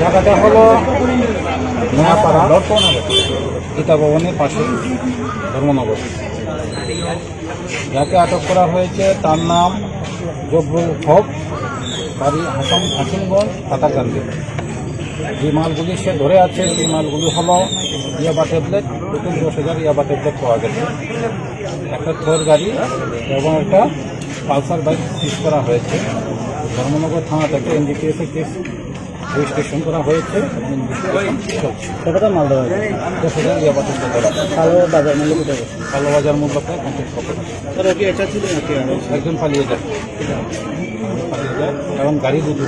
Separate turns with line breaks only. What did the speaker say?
জায়গাটা হলো নয়াপাড়া গীতা ভবনের পাশে ধর্মনগর যাকে আটক করা হয়েছে তার নাম জবরুল হক বাড়ি হাসান হাসিমগঞ্জ পাতাকান্দি যে মালগুলি সে ধরে আছে সেই মালগুলি হলো ইয়াবা ট্যাবলেট নতুন দশ হাজার ইয়াবা ট্যাবলেট পাওয়া গেছে একটা থোর গাড়ি এবং একটা পালসার বাইক সিজ করা হয়েছে। ধর্মনগর থানা থেকে এনডিপিএসে কেস রেজিস্ট্রেশন করা হয়েছে।
কতটা মাল দেওয়া হয়েছে।
দশ হাজার।
কালো বাজার মূল্য
কালো বাজার মূল্য প্রায় পঞ্চাশ
স্যার ওকে এটা ছিল নাকি
একজন পালিয়ে যায়। পালিয়ে যায় এবং গাড়ি দুটো।